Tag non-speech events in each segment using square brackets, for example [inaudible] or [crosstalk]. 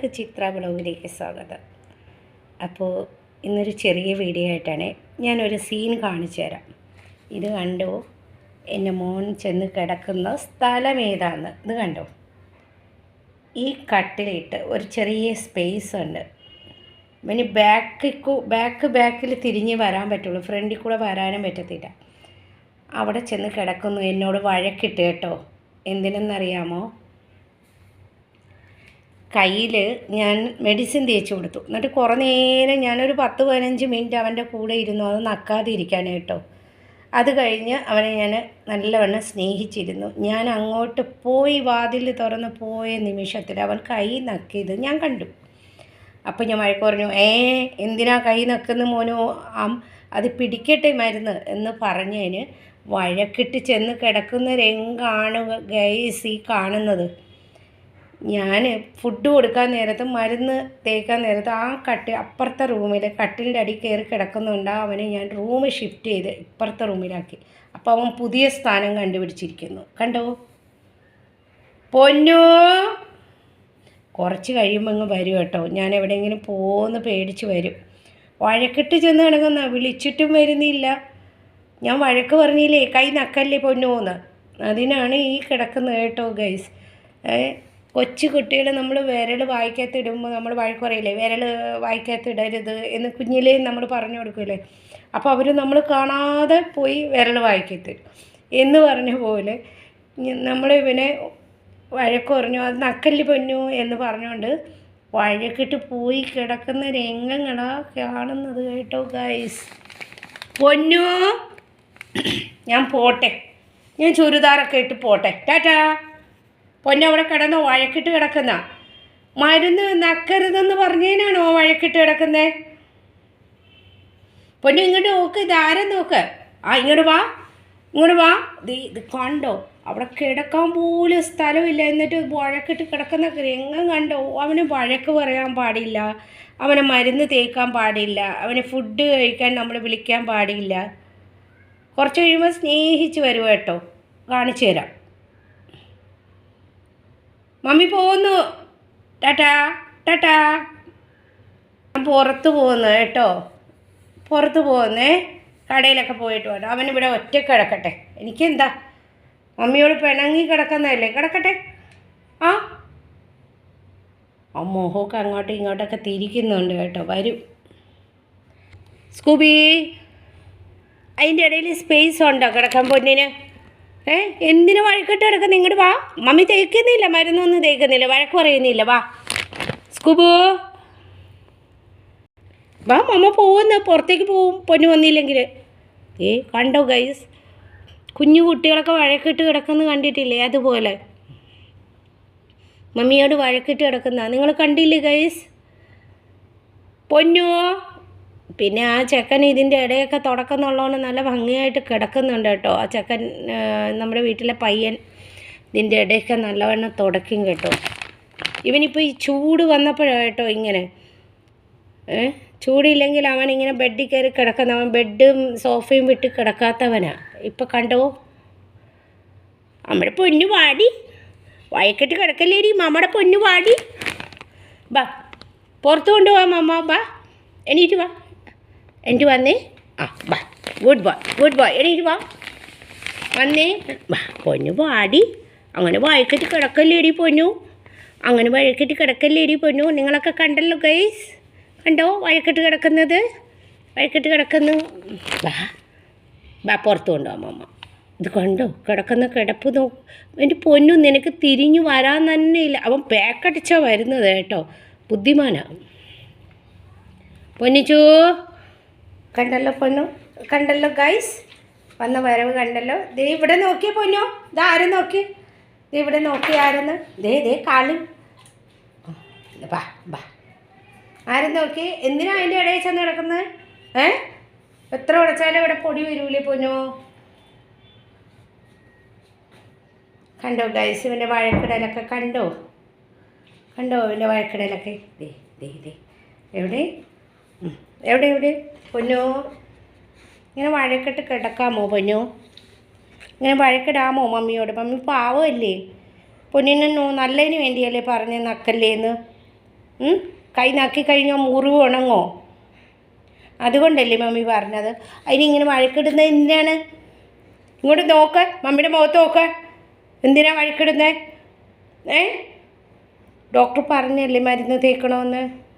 എല്ലാവർക്കും ചിത്ര ബ്ലോഗിലേക്ക് സ്വാഗതം. അപ്പോൾ ഇന്നൊരു ചെറിയ വീഡിയോ ആയിട്ടാണ് ഞാനൊരു സീൻ കാണിച്ചു തരാം. ഇത് കണ്ടോ? എന്റെ മോൻ ചെന്ന് കിടക്കുന്ന സ്ഥലം ഏതാന്ന്? ഇത് കണ്ടോ? ഈ കട്ടിലിട്ട് ഒരു ചെറിയ സ്പേസ് ഉണ്ട്. ഇവന് ബാക്കിൽ ബാക്ക് ബാക്കിൽ തിരിഞ്ഞ് വരാൻ പറ്റുള്ളൂ. ഫ്രണ്ടിൽ കൂടെ വരാനും പറ്റത്തില്ല. അവിടെ ചെന്ന് കിടക്കുന്നു. എന്നോട് വഴക്കിട്ട് കേട്ടോ. എന്തിനെന്നറിയാമോ? കയ്യിൽ ഞാൻ മെഡിസിൻ തേച്ച് കൊടുത്തു. എന്നിട്ട് കുറേ നേരം ഞാനൊരു പത്ത് പതിനഞ്ച് മിനിറ്റ് അവന്റെ കൂടെ ഇരുന്നു. അത് നക്കാതെ ഇരിക്കാൻ കേട്ടോ. അത് കഴിഞ്ഞ് അവനെ ഞാൻ നല്ലവണ്ണം സ്നേഹിച്ചിരുന്നു. ഞാൻ അങ്ങോട്ട് പോയി വാതിൽ തുറന്ന് പോയ നിമിഷത്തിൽ അവൻ കൈ നക്കിയത് ഞാൻ കണ്ടു. അപ്പോൾ ഞാൻ വഴക്ക് പറഞ്ഞു ഏ എന്തിനാ കൈ നക്കുന്ന മോനോ? ആം അത് പിടിക്കട്ടെ മരുന്ന് എന്ന് പറഞ്ഞതിന് വഴക്കിട്ട് ചെന്ന് കിടക്കുന്ന രംഗാണ് ഗൈസ് ഈ കാണുന്നത്. ഞാൻ ഫുഡ് കൊടുക്കാൻ നേരത്ത് മരുന്ന് തേക്കാൻ നേരത്ത് ആ കട്ടിൽ അപ്പുറത്തെ റൂമിൽ കട്ടിലിന്റെ അടി കയറി കിടക്കുന്നുണ്ട്. അവനെ ഞാൻ റൂം ഷിഫ്റ്റ് ചെയ്ത് ഇപ്പുറത്തെ റൂമിലാക്കി. അപ്പോൾ അവൻ പുതിയ സ്ഥാനം കണ്ടുപിടിച്ചിരിക്കുന്നു. കണ്ടോ? പൊന്നു? കുറച്ച് കഴിയുമ്പോൾ അങ്ങ് വരും കേട്ടോ. ഞാൻ എവിടെയെങ്കിലും പോകുന്ന പേടിച്ച് വരും. വഴക്കിട്ട് ചെന്ന് കിടക്കുന്ന? വിളിച്ചിട്ടും വരുന്നില്ല. ഞാൻ വഴക്ക് പറഞ്ഞില്ലേ? കൈ നക്കല്ലേ പൊന്നോന്ന്? അതിനാണ് ഈ കിടക്കുന്നത് കേട്ടോ ഗൈസ് കൊച്ചു കുട്ടികൾ നമ്മൾ വിരൽ വായിക്കകത്തിടുമ്പോൾ നമ്മൾ വഴക്ക് പറയില്ലേ? വിരൽ വായിക്കകത്തിടരുത് എന്ന് കുഞ്ഞിലേ നമ്മൾ പറഞ്ഞു കൊടുക്കില്ലേ? അപ്പോൾ അവർ നമ്മൾ കാണാതെ പോയി വിരൽ വായിക്കത്തിടും എന്ന് പറഞ്ഞ പോലെ നമ്മൾ ഇവനെ വഴക്ക് പറഞ്ഞു അത് നക്കല്ലി പൊന്നു എന്ന് പറഞ്ഞുകൊണ്ട് വഴക്കിട്ട് പോയി കിടക്കുന്ന രംഗങ്ങളാ കാണുന്നത് കേട്ടോ ഗൈസ് പൊന്നു! ഞാൻ പോട്ടെ. ഞാൻ ചുരിദാറൊക്കെ ഇട്ട് പോട്ടെ. ടാറ്റാ! പൊന്നു അവിടെ കിടന്നോ വഴക്കിട്ട് കിടക്കുന്ന. മരുന്ന് നക്കരുതെന്ന് പറഞ്ഞതിനാണോ വഴക്കിട്ട് കിടക്കുന്നേ. പൊന്നു ഇങ്ങോട്ട് നോക്ക് ഇതാരെ നോക്ക്? ആ ഇങ്ങോട്ട് വാ ഇങ്ങോട്ട് വാ. ഇത് കണ്ടോ? അവിടെ കിടക്കാൻ പോലും സ്ഥലമില്ല. എന്നിട്ട് വഴക്കിട്ട് കിടക്കുന്ന എങ്ങും കണ്ടോ? അവന് വഴക്ക് പറയാൻ പാടില്ല. അവനെ മരുന്ന് തേക്കാൻ പാടില്ല. അവന് ഫുഡ് കഴിക്കാൻ നമ്മൾ വിളിക്കാൻ പാടില്ല. കുറച്ച് കഴിയുമ്പോൾ സ്നേഹിച്ച് വരുവേട്ടോ കാണിച്ചു തരാം. മമ്മി പോകുന്നു ടാറ്റാ ടാറ്റാ. ഞാൻ പുറത്ത് പോകുന്നു കേട്ടോ. പുറത്ത് പോകുന്നേ. കടയിലൊക്കെ പോയിട്ട് വരാം. അവനിവിടെ ഒറ്റ കിടക്കട്ടെ. എനിക്കെന്താ? മമ്മിയോട് പിണങ്ങി കിടക്കുന്നതല്ലേ? കിടക്കട്ടെ. ആ. ആ മോഹമൊക്കെ അങ്ങോട്ടും ഇങ്ങോട്ടൊക്കെ തിരിക്കുന്നുണ്ട് കേട്ടോ. വരും. സ്കൂബി അതിന്റെ ഇടയിൽ സ്പേസ് ഉണ്ടോ കിടക്കാൻ പൊന്നിന്? ഏ? എന്തിനു വഴക്കിട്ട് കിടക്കുന്ന ഇങ്ങോട്ട് വാ. മമ്മി തേക്കുന്നില്ല മരുന്നൊന്നും തേക്കുന്നില്ല വഴക്ക് പറയുന്നില്ല. വാ. സ്കൂബു. വാ മമ്മ പോകുന്നു പുറത്തേക്ക് പോവും. പൊന്നു വന്നില്ലെങ്കിൽ ഏ കണ്ടോ ഗൈസ് കുഞ്ഞു കുട്ടികളൊക്കെ വഴക്കിട്ട് കിടക്കുന്ന കണ്ടിട്ടില്ലേ? അതുപോലെ. മമ്മിയോട് വഴക്കിട്ട് കിടക്കുന്ന. നിങ്ങൾ കണ്ടില്ലേ ഗൈസ് പൊന്നു? പിന്നെ ആ ചെക്കൻ ഇതിന്റെ ഇടയൊക്കെ തുടക്കുന്നുള്ളതുകൊണ്ട് നല്ല ഭംഗിയായിട്ട് കിടക്കുന്നുണ്ട് കേട്ടോ. ആ ചെക്കൻ നമ്മുടെ വീട്ടിലെ പയ്യൻ ഇതിന്റെ ഇടയൊക്കെ നല്ലവണ്ണം തുടക്കും കേട്ടോ. ഇവനിപ്പോൾ ഈ ചൂട് വന്നപ്പോഴാണ് കേട്ടോ ഇങ്ങനെ. ചൂടില്ലെങ്കിൽ അവൻ ഇങ്ങനെ ബെഡിൽ കയറി കിടക്കുന്ന അവൻ ബെഡും സോഫയും വിട്ട് കിടക്കാത്തവനാണ് ഇപ്പം കണ്ടോ? നമ്മുടെ പൊന്നു വാടി. വയക്കെട്ട് കിടക്കല്ലേരി മമ്മയുടെ പൊന്നു വാടി. ബാ പുറത്ത് കൊണ്ടുപോവാ മമ്മ ബാ. എണീറ്റ് വാ. എണീറ്റ് വന്നേ ആ ബാ. ഗുഡ് ബോയ് ഗുഡ് ബോയ് എടീട്ട് വാ. വന്നേ. വാ പൊന്നു വാടി. അങ്ങനെ വഴക്കിട്ട് കിടക്കല്ലേ എടി പൊന്നു? അങ്ങനെ വഴക്കിട്ട് കിടക്കല്ലേ എടി പൊന്നു? നിങ്ങളൊക്കെ കണ്ടല്ലോ ഗൈസ് കണ്ടോ വഴക്കിട്ട് കിടക്കുന്നത്? വഴക്കിട്ട് കിടക്കുന്നു. വാ ബാ പുറത്ത് കൊണ്ടുപോകാം അമ്മമ്മ. ഇത് കണ്ടോ? കിടക്കുന്ന കിടപ്പ് നോ എന്റെ പൊന്നു നിനക്ക് തിരിഞ്ഞു വരാൻ തന്നെ ഇല്ല. അവൻ പാക്കടിച്ചാണ് വരുന്നത് കേട്ടോ. ബുദ്ധിമാനാ. പൊന്നിച്ചു? കണ്ടല്ലോ പൊന്നു? കണ്ടല്ലോ ഗൈസ് വന്ന വരവ് കണ്ടല്ലോ? ദേ ഇവിടെ നോക്കിയേ പൊന്നു. ഇതാ ആരും നോക്കി? ദേ ഇവിടെ നോക്കി ആരെന്ന്? ദേ ദേ കാളി. ബാ ബാ. ആരും നോക്കി? എന്തിനാ അതിന്റെ ഇടയിൽ ചെന്ന് കിടക്കുന്നത് ഏ? എത്ര ഉടച്ചാലും ഇവിടെ പൊടി വരൂലേ പൊന്നോ? കണ്ടോ ഗൈസ് ഇവന്റെ വഴക്കിടലൊക്കെ? കണ്ടോ? കണ്ടോ ഇവന്റെ വഴക്കിടലൊക്കെ? ദേ ദേ ദേ. എവിടെ. എവിടെ എവിടെ? പൊന്നു? ഇങ്ങനെ വഴക്കിട്ട് കിടക്കാമോ പൊന്നു? ഇങ്ങനെ വഴക്കിടാമോ മമ്മിയോട്? മമ്മി പാവമല്ലേ? പൊന്നിനോ നല്ലതിന് വേണ്ടിയല്ലേ പറഞ്ഞ് നക്കല്ലേന്ന്? കൈ നക്കി കഴിഞ്ഞാൽ മുറിവ് ഉണങ്ങോ? അതുകൊണ്ടല്ലേ മമ്മി പറഞ്ഞത്. അതിനിങ്ങനെ വഴക്കിടുന്നത് എന്തിനാണ്? ഇങ്ങോട്ട് നോക്ക് മമ്മിയുടെ മുഖത്ത് നോക്ക്. എന്തിനാ വഴക്കിടുന്നത്? ഏ? ഡോക്ടർ പറഞ്ഞല്ലേ മരുന്ന് തേക്കണമെന്ന്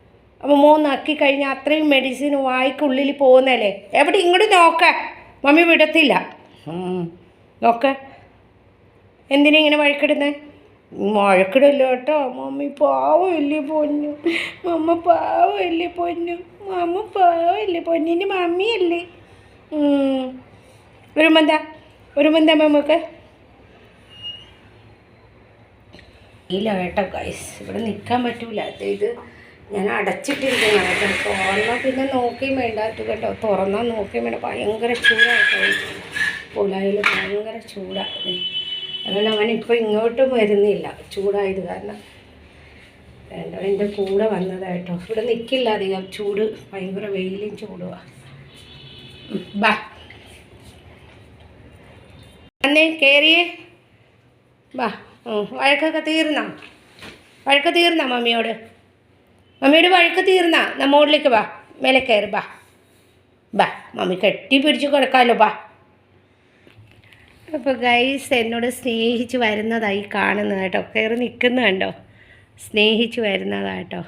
അപ്പോൾ മൂന്നാക്കി കഴിഞ്ഞാൽ അത്രയും മെഡിസിൻ വായിക്കുള്ളിൽ പോകുന്നല്ലേ എവിടെ? ഇങ്ങോട്ട് നോക്ക. മമ്മി വിടത്തില്ല. നോക്ക. എന്തിനാ ഇങ്ങനെ വഴക്കിടുന്നത് വഴക്കിടല്ലോ കേട്ടോ. മമ്മി പാവമില്ലേ പൊന്നു. മമ്മ പാവമില്ലേ പൊന്നു. മമ്മ പാവമില്ലേ പൊന്നിന്റെ മമ്മിയല്ലേ. ഒരു മന്താ. ഒരു മന്താ മമ്മക്ക്. ഇല്ല കേട്ടോ ഗൈസ് ഇവിടെ നിൽക്കാൻ പറ്റൂല. ഇത് ഞാൻ അടച്ചിട്ടിരിക്കുന്നതാണ് കേട്ടോ തുറന്നാൽ പിന്നെ നോക്കിയും വേണ്ട. കേട്ടോ തുറന്നാൽ നോക്കിയും വേണ്ട. ഭയങ്കര ചൂടായിട്ടോ പുലായിൽ. ഭയങ്കര ചൂടാണ് അതുകൊണ്ട് അവനിപ്പോൾ ഇങ്ങോട്ടും വരുന്നില്ല. ചൂടായത് കാരണം. വേണ്ട എന്റെ കൂടെ വന്നതായിട്ടോ. ഇവിടെ നിൽക്കില്ല അധികം. ചൂട് ഭയങ്കര വെയിലും ചൂടുവാ. ഉം, ബാ. അന്നേ കയറിയേ ബാ. വഴക്കൊക്കെ തീർന്നാ? വഴക്ക് തീർന്നാ മമ്മിയോട്? മമ്മിയോട് വഴക്ക് തീർന്ന. നമ്മോടിലേക്ക് വാ. മേലെ കയറി. ബാ. ബാ. മമ്മി കെട്ടി പിടിച്ച് കിടക്കാമല്ലോ ബാ. അപ്പോൾ ഗൈസ് എന്നോട് സ്നേഹിച്ച് വരുന്നതായി കാണുന്നത് കേട്ടോ. കയറി നിൽക്കുന്ന കണ്ടോ? സ്നേഹിച്ച് വരുന്നതാട്ടോ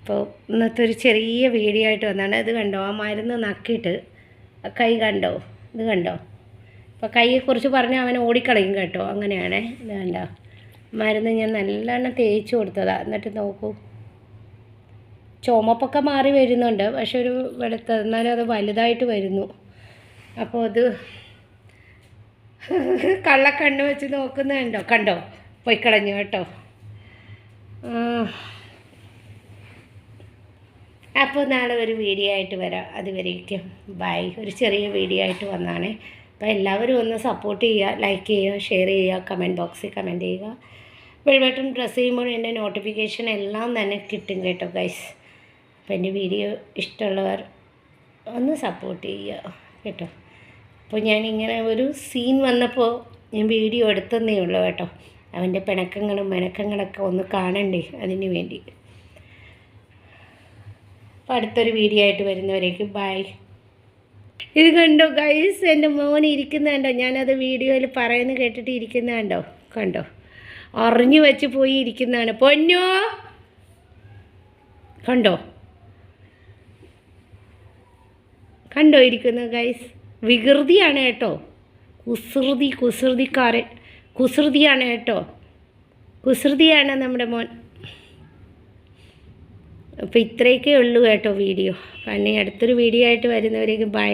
അപ്പോൾ ഇന്നത്തെ ഒരു ചെറിയ വീഡിയോ ആയിട്ട് വന്നാണ് ഇത് കണ്ടോ? ആ മരുന്ന് നക്കിയിട്ട് കൈ കണ്ടോ? ഇത് കണ്ടോ? അപ്പോൾ കൈയെക്കുറിച്ച് പറഞ്ഞാൽ അവൻ ഓടിക്കളയും കേട്ടോ. അങ്ങനെയാണേ. ഇത് കണ്ടോ? മരുന്ന് ഞാൻ നല്ലോണം തേച്ച് കൊടുത്തതാണ് എന്നിട്ട് നോക്കൂ. ചുമപ്പൊക്കെ മാറി വരുന്നുണ്ട്. പക്ഷെ ഒരു വെളുത്ത എന്നാലും അത് വലുതായിട്ട് വരുന്നു. അപ്പോൾ അത് [laughs] കള്ളക്കണ്ണ് വെച്ച് നോക്കുന്ന കണ്ടോ? കണ്ടോ? പോയി കളഞ്ഞു കേട്ടോ. അപ്പോൾ നാളെ ഒരു വീഡിയോ ആയിട്ട് വരാം. അതുവരേക്കും. ബൈ. ഒരു ചെറിയ വീഡിയോ ആയിട്ട് വന്നാണേ. അപ്പോൾ എല്ലാവരും ഒന്ന് സപ്പോർട്ട് ചെയ്യുക. ലൈക്ക് ചെയ്യുക ഷെയർ ചെയ്യുക കമന്റ് ബോക്സിൽ കമന്റ് ചെയ്യുക. ബെൽ ബട്ടൺ പ്രസ് ചെയ്യുമ്പോൾ എന്റെ നോട്ടിഫിക്കേഷൻ എല്ലാം തന്നെ കിട്ടും കേട്ടോ ഗൈസ്. അപ്പോൾ എന്റെ വീഡിയോ ഇഷ്ടമുള്ളവർ ഒന്ന് സപ്പോർട്ട് ചെയ്യുക കേട്ടോ. അപ്പോൾ ഞാനിങ്ങനെ ഒരു സീൻ വന്നപ്പോൾ ഞാൻ വീഡിയോ എടുത്തതേ ഉള്ളൂ കേട്ടോ. അവന്റെ പിണക്കങ്ങളും മെണക്കങ്ങളൊക്കെ ഒന്ന് കാണണ്ടേ അതിന് വേണ്ടി. അപ്പോൾ അടുത്തൊരു വീഡിയോ ആയിട്ട് വരുന്നവരേക്ക് ബൈ ഇത് കണ്ടോ ഗൈസ് എന്റെ മോൻ ഇരിക്കുന്ന കണ്ടോ? ഞാനത് വീഡിയോയിൽ പറയുന്നത് കേട്ടിട്ട് ഇരിക്കുന്ന കണ്ടോ? കണ്ടോ? അറിഞ്ഞു വെച്ച് പോയി ഇരിക്കുന്നതാണ് പൊന്നോ? കണ്ടോ? കണ്ടോ ഇരിക്കുന്നത് ഗൈസ് വികൃതിയാണ് കേട്ടോ. കുസൃതി കുസൃതിക്കാരൻ. കുസൃതിയാണ് കേട്ടോ. കുസൃതിയാണ് നമ്മുടെ മോൻ. അപ്പോൾ ഇത്രയൊക്കെ ഉള്ളൂ കേട്ടോ വീഡിയോ. പിന്നെ അടുത്തൊരു വീഡിയോ ആയിട്ട് വരുന്നവരേക്ക് ബൈ